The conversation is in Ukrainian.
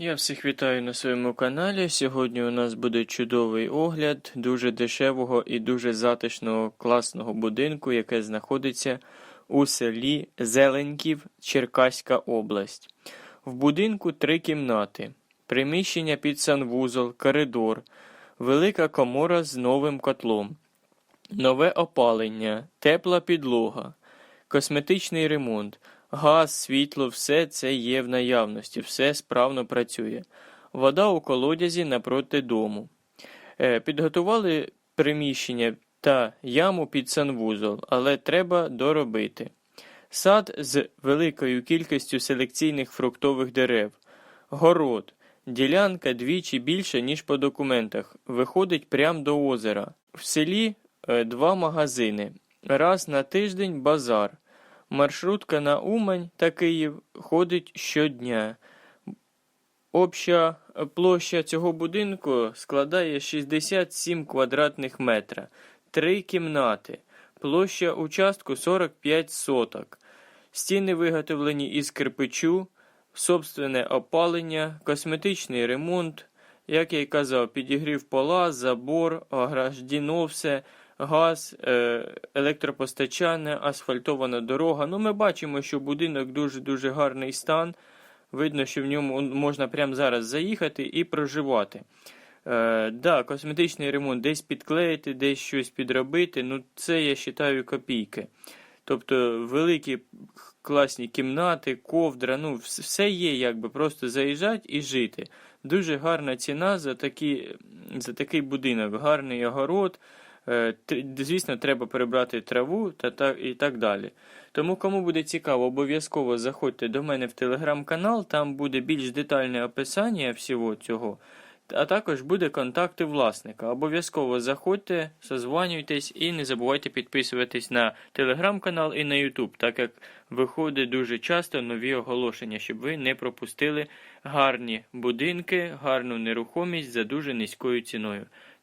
Я всіх вітаю на своєму каналі. Сьогодні у нас буде чудовий огляд дуже дешевого і дуже затишного класного будинку, яке знаходиться у селі Зеленьків, Черкаська область. В будинку три кімнати, приміщення під санвузол, коридор, велика комора з новим котлом, нове опалення, тепла підлога, косметичний ремонт. Газ, світло, все це є в наявності, все справно працює. Вода у колодязі напроти дому. Е, Підготували приміщення та яму під санвузол, але треба доробити. Сад з великою кількістю селекційних фруктових дерев. Город. Ділянка двічі більше, ніж по документах. Виходить прямо до озера. В селі е, два магазини. Раз на тиждень базар. Маршрутка на Умань та Київ ходить щодня. Обща площа цього будинку складає 67 квадратних метра, три кімнати, площа участку 45 соток. Стіни виготовлені із кирпичу, собственне опалення, косметичний ремонт, як я й казав, підігрів пола, забор, ограждіно все, газ, е, електропостачання, асфальтована дорога. Ну, ми бачимо, що будинок дуже-дуже гарний стан. Видно, що в ньому можна прямо зараз заїхати і проживати. Е, да, косметичний ремонт десь підклеїти, десь щось підробити. Ну, це я вважаю копійки. Тобто великі класні кімнати, ковдра, ну все є, якби просто заїжджати і жити. Дуже гарна ціна за, такі, за такий будинок, гарний огород. Е, Звісно, треба перебрати траву та, та і так далі. Тому, кому буде цікаво, обов'язково заходьте до мене в телеграм-канал, там буде більш детальне описання всього цього, а також буде контакти власника. Обов'язково заходьте, созванюйтесь і не забувайте підписуватись на телеграм-канал і на YouTube, так як виходить дуже часто нові оголошення, щоб ви не пропустили гарні будинки, гарну нерухомість за дуже низькою ціною.